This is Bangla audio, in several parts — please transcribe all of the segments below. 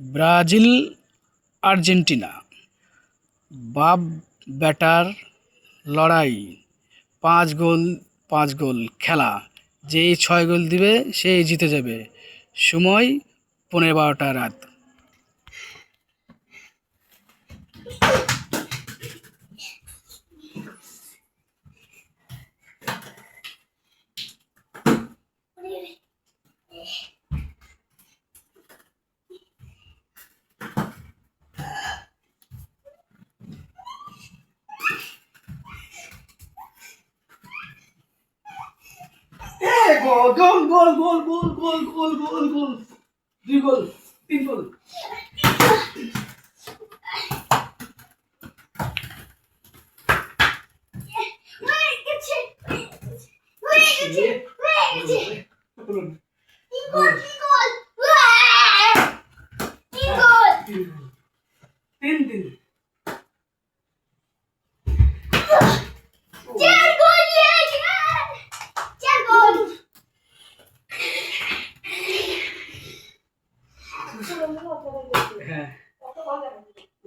Brazil, Argentina. বাপ ব্যাটার লড়াই। পাঁচ গোল পাঁচ গোল খেলা। যেই ছয় গোল দিবে, সেই জিতে যাবে। সময় পনেরো বারোটা রাত। গোল গোল গোল গোল গোল গোল গোল গোল গোল দুই গোল তিন গোল হয়ে গেছে হয়ে গেছে হয়ে গেছে তিন গোল তিন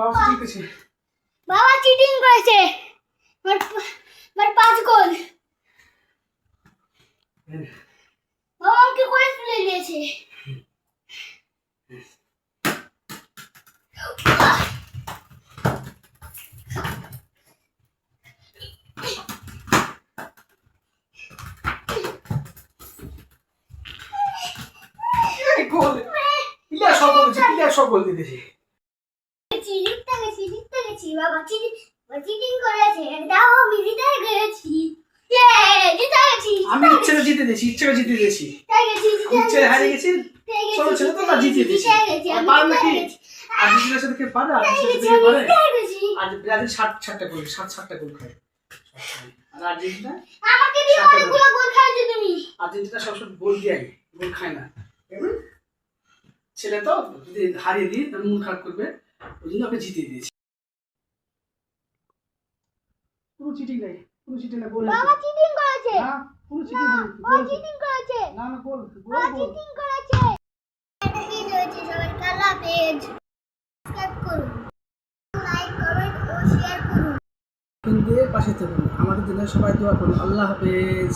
বাবা জিতেছে। বাবা চিটিং করেছে। আমার পাঁচ গোল। বাবা আমাকে করে তুলে নিয়েছে। গোল। প্লেয়ার সব দিতেছে। চিটিংটা গেছি জিততে গেছি বাবা চিটিং চিটিং করেছে দাও আমি জিতে গেছি। ইয়ে আমি ইচ্ছে করে জিতে দিয়েছি ইচ্ছে করে জিতে দিয়েছি। ইচ্ছে হারিয়ে গেছি ছোট ছেলে তো না দিয়েছি। জিতে সাথে কে পারে? সাথে পারে? আর ব্রাজিল গোল সাত সাতটা গোল খায়। আর আর্জেন্টিনা? আমাকে দিয়ে অনেকগুলো গোল খাইছো তুমি। আর্জেন্টিনা সবসময় গোল দিয়ে গোল খায় না। ছেলে তো যদি হারিয়ে দিই তাহলে মন খারাপ করবে। ওই জন্য ওকে জিতিয়ে দিয়েছি। কোনো চিটিং নাই কোনো চিটিং না গোল বাবা চিটিং করেছে। না কোনো চিটিং না ও চিটিং করেছে। না না গোল ও গোল গোল চিটিং করেছে হয়েছে সবাই কালা পেজ সাবস্ক্রাইব করুন। লাইক কমেন্ট ও শেয়ার করুন। দিয়ে পাশে থাকুন। আমাদের জন্য সবাই দোয়া করুন। আল্লাহ হাফেজ।